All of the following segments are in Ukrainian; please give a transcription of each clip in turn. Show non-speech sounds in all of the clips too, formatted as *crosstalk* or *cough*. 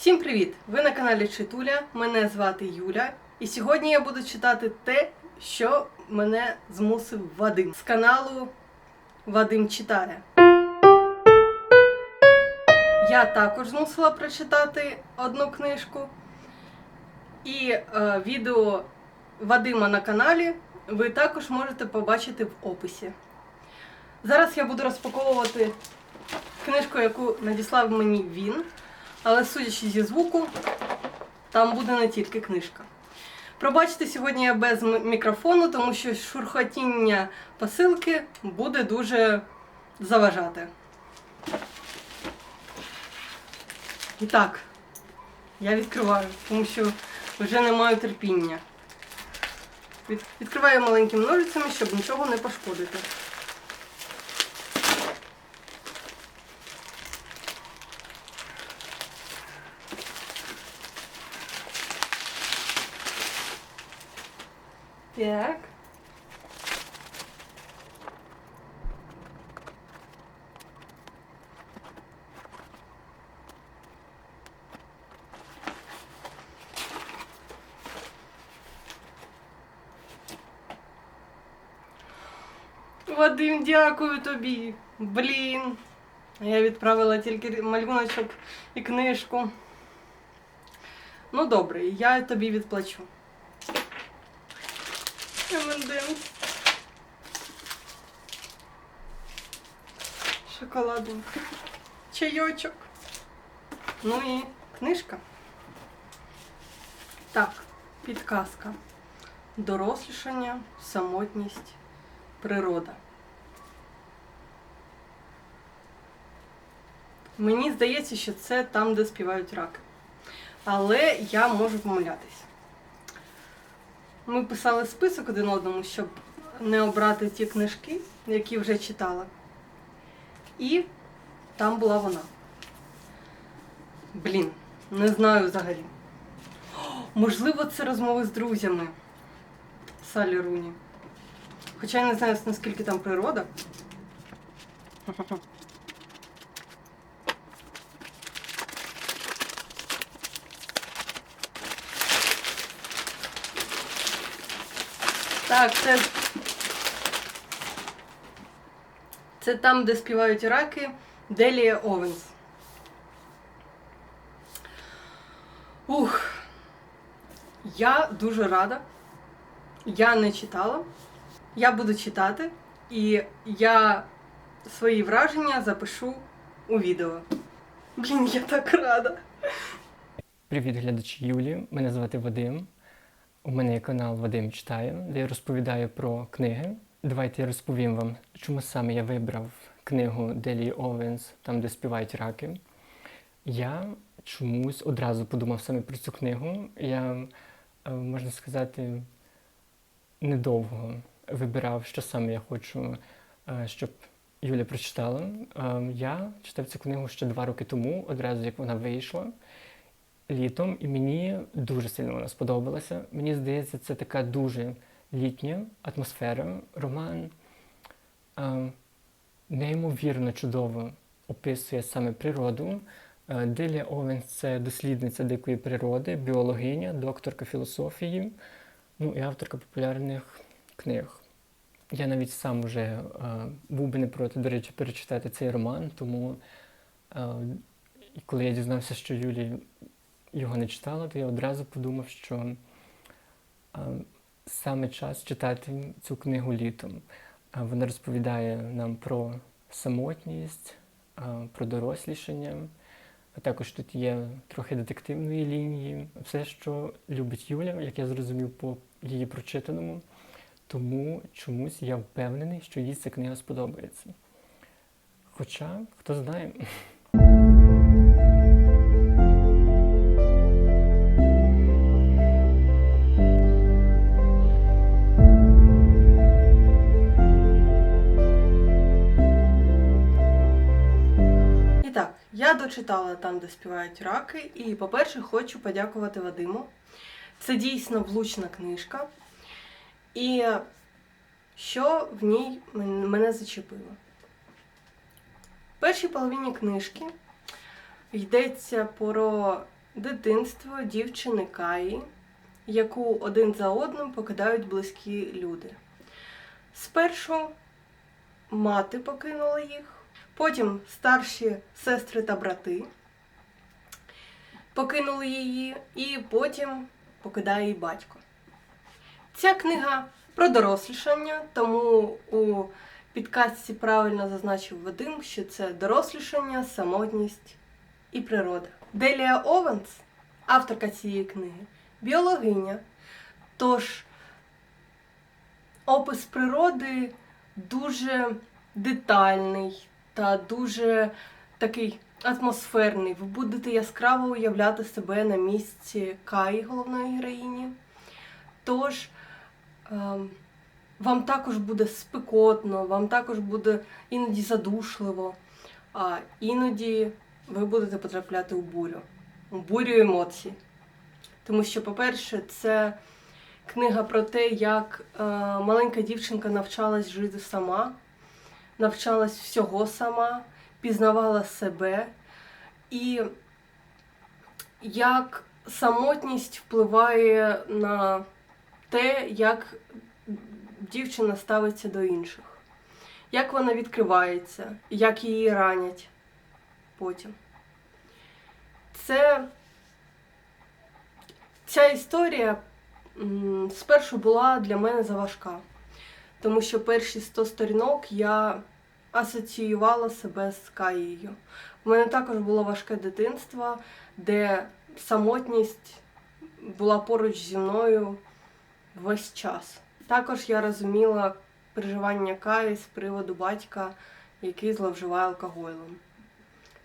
Всім привіт! Ви на каналі Читуля. Мене звати Юля. І сьогодні я буду читати те, що мене змусив Вадим з каналу Вадим читає. Я також змусила прочитати одну книжку. І е, відео Вадима на каналі ви також можете побачити в описі. Зараз я буду розпаковувати книжку, яку надіслав мені він. Але судячи зі звуку, там буде не тільки книжка. Пробачте, сьогодні я без мікрофону, тому що шурхотіння посилки буде дуже заважати. І так, я відкриваю, тому що вже не маю терпіння. Відкриваю маленькими ножицями, щоб нічого не пошкодити. Так. Вадим, дякую тобі. Блін. Я відправила тільки малюночок і книжку. Ну добре, я тобі відплачу. M&M's. Шоколаду. Чайочок. Ну і книжка. Так, підказка. Дорослішання, самотність, природа. Мені здається, що це там, де співають раки. Але я можу помилятись. Ми писали список один одному, щоб не обрати ті книжки, які вже читала. І там була вона. Блін, не знаю взагалі. Можливо, це розмови з друзями Салі Руні. Хоча я не знаю, наскільки там природа. Так, це. Це там, де співають раки Делія Овенс. Ух. Я дуже рада. Я не читала. Я буду читати, і я свої враження запишу у відео. Блін, я так рада. Привіт, глядачі Юлі. Мене звати Вадим. У мене є канал Вадим читає, де я розповідаю про книги. Давайте я розповім вам, чому саме я вибрав книгу Делі Овенс, там, де співають раки. Я чомусь одразу подумав саме про цю книгу. Я, е, можна сказати, недовго вибирав, що саме я хочу, е, щоб Юля прочитала. Е, Я читав цю книгу ще два роки тому, одразу як вона вийшла літом, і мені дуже сильно вона сподобалася. Мені здається, це така дуже літня атмосфера, роман е, неймовірно чудово описує саме природу. Делія Овенс це дослідниця дикої природи, біологиня, докторка філософії, ну і авторка популярних книг. Я навіть сам вже е, був би не проти, до речі, перечитати цей роман, тому е, коли я дізнався, що Юлі його не читала, то я одразу подумав, що саме час читати цю книгу літом. Вона розповідає нам про самотність, про дорослішання. А також тут є трохи детективної лінії, все, що любить Юля, як я зрозумів по її прочитаному. Тому чомусь я впевнений, що їй ця книга сподобається. Хоча, хто знає. *laughs* я дочитала там, де співають раки, і, по-перше, хочу подякувати Вадиму. Це дійсно влучна книжка. І що в ній мене зачепило? В першій половині книжки йдеться про дитинство дівчини Каї, яку один за одним покидають близькі люди. Спершу мати покинула їх, потім старші сестри та брати покинули її, і потім покидає її батько. Ця книга про дорослішання, тому у підкастці правильно зазначив Вадим, що це дорослішання, самотність і природа. Делія Овенс, авторка цієї книги, біологиня. Тож опис природи дуже детальний та дуже такий атмосферний. Ви будете яскраво уявляти себе на місці Каї, головної героїні. Тож ем, вам також буде спекотно, вам також буде іноді задушливо, а іноді ви будете потрапляти у бурю, у бурю емоцій. Тому що, по-перше, це книга про те, як е, маленька дівчинка навчалась жити сама, навчалась всього сама, пізнавала себе, і як самотність впливає на те, як дівчина ставиться до інших, як вона відкривається, як її ранять потім. Це ця історія спершу була для мене заважка, тому що перші 100 сторінок я асоціювала себе з Каєю. У мене також було важке дитинство, де самотність була поруч зі мною весь час. Також я розуміла переживання Каї з приводу батька, який зловживає алкоголем.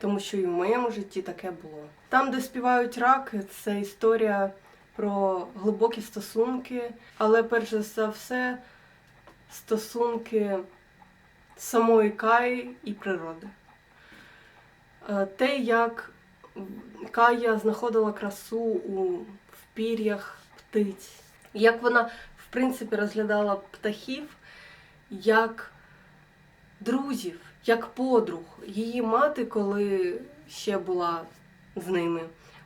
Тому що і в моєму житті таке було. Там, де співають раки, це історія про глибокі стосунки, але перш за все стосунки самої Каї і природи. Е, Те, як Кая знаходила красу у пір'ях птиць, як вона, в принципі, розглядала птахів як друзів, як подруг. Її мати, коли ще була з ними,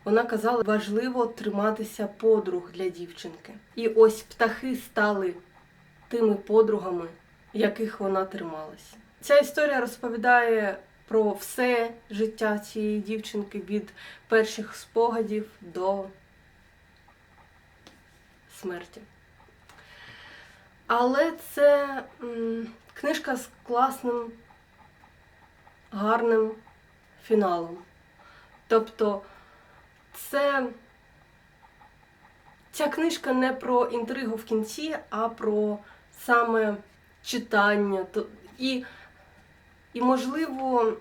вона казала, важливо триматися подруг для дівчинки. І ось птахи стали тими подругами, яких вона трималась. Ця історія розповідає про все життя цієї дівчинки від перших спогадів до смерті. Але це книжка з класним, гарним фіналом. Тобто, це ця книжка не про інтригу в кінці, а про саме читання. То- І, і можливо,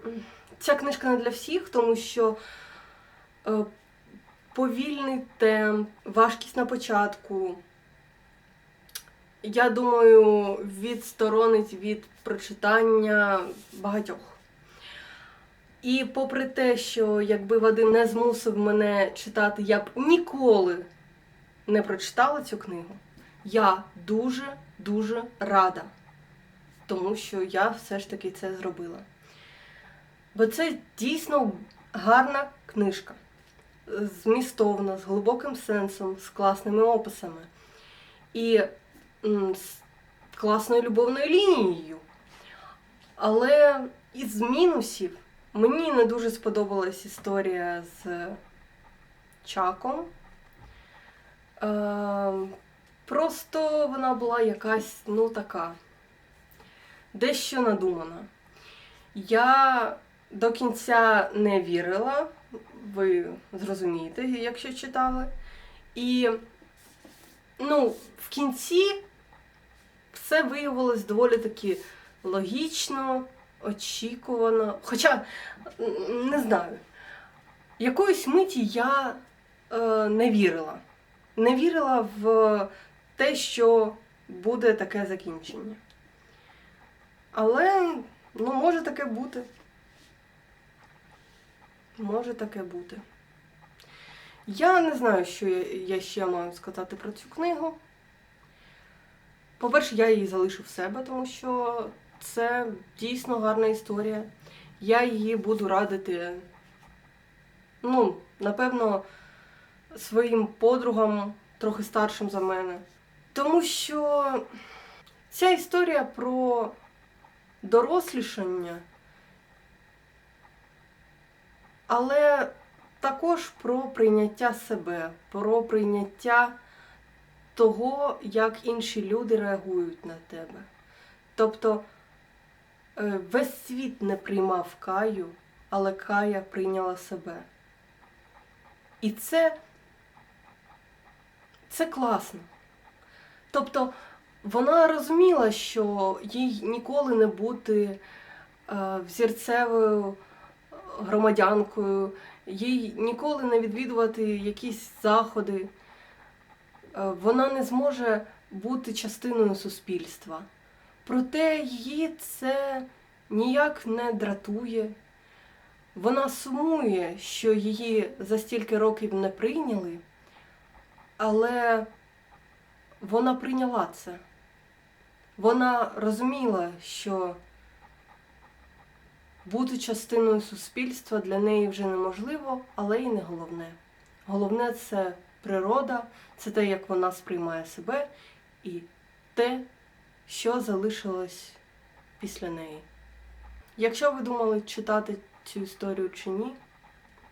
ця книжка не для всіх, тому що е, повільний темп, важкість на початку. Я думаю, відсторонить від прочитання багатьох. І попри те, що якби Вадим не змусив мене читати, я б ніколи не прочитала цю книгу. Я дуже-дуже рада, тому що я все ж таки це зробила. Бо це дійсно гарна книжка, змістовна, з глибоким сенсом, з класними описами і з класною любовною лінією. Але із мінусів мені не дуже сподобалась історія з Чаком. Просто вона була якась, ну така, дещо надумана. Я до кінця не вірила, ви зрозумієте, якщо читали. І ну, в кінці все виявилось доволі таки логічно, очікувано. Хоча, не знаю, якоїсь миті я е, не вірила. Не вірила в те, що буде таке закінчення. Але, ну, може таке бути. Може таке бути. Я не знаю, що я, ще маю сказати про цю книгу. По-перше, я її залишу в себе, тому що це дійсно гарна історія. Я її буду радити, ну, напевно, своїм подругам, трохи старшим за мене. Тому що ця історія про дорослішання, але також про прийняття себе, про прийняття того, як інші люди реагують на тебе. Тобто е, весь світ не приймав Каю, але Кая прийняла себе. І це, це класно. Тобто вона розуміла, що їй ніколи не бути е, взірцевою громадянкою, їй ніколи не відвідувати якісь заходи. Е, Вона не зможе бути частиною суспільства. Проте її це ніяк не дратує. Вона сумує, що її за стільки років не прийняли, але вона прийняла це. Вона розуміла, що бути частиною суспільства для неї вже неможливо, але й не головне. Головне це природа, це те, як вона сприймає себе, і те, що залишилось після неї. Якщо ви думали читати цю історію чи ні,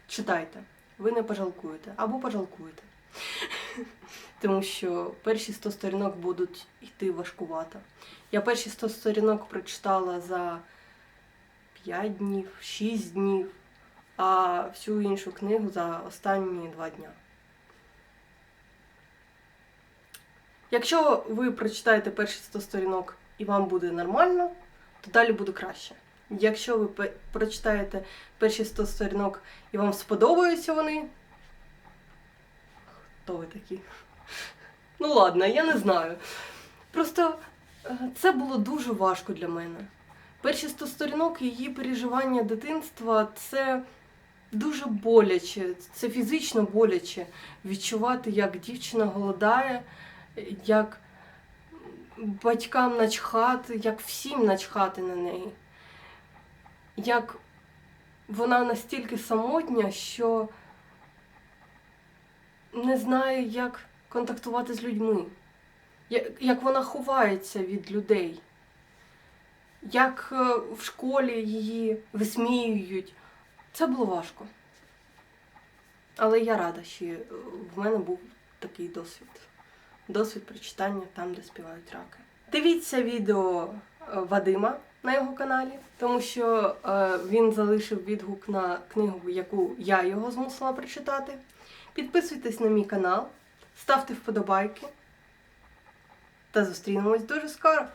читайте. Ви не пожалкуєте або пожалкуєте. *laughs* Тому що перші 100 сторінок будуть йти важкувато. Я перші 100 сторінок прочитала за 5 днів, 6 днів, а всю іншу книгу за останні 2 дня. Якщо ви прочитаєте перші 100 сторінок і вам буде нормально, то далі буде краще. Якщо ви прочитаєте перші 100 сторінок і вам сподобаються вони. Хто ви такі? Ну ладно, я не знаю. Просто е, це було дуже важко для мене. Перші 100 сторінок її переживання дитинства це дуже боляче, це фізично боляче відчувати, як дівчина голодає, як батькам начхати, як всім начхати на неї. Як вона настільки самотня, що не знає, як контактувати з людьми, як, вона ховається від людей, як е, в школі її висміюють. Це було важко. Але я рада, що е, в мене був такий досвід. Досвід прочитання там, де співають раки. Дивіться відео е, Вадима на його каналі, тому що він залишив відгук на книгу, яку я його змусила прочитати. Підписуйтесь на мій канал, ставте вподобайки та зустрінемось дуже скоро!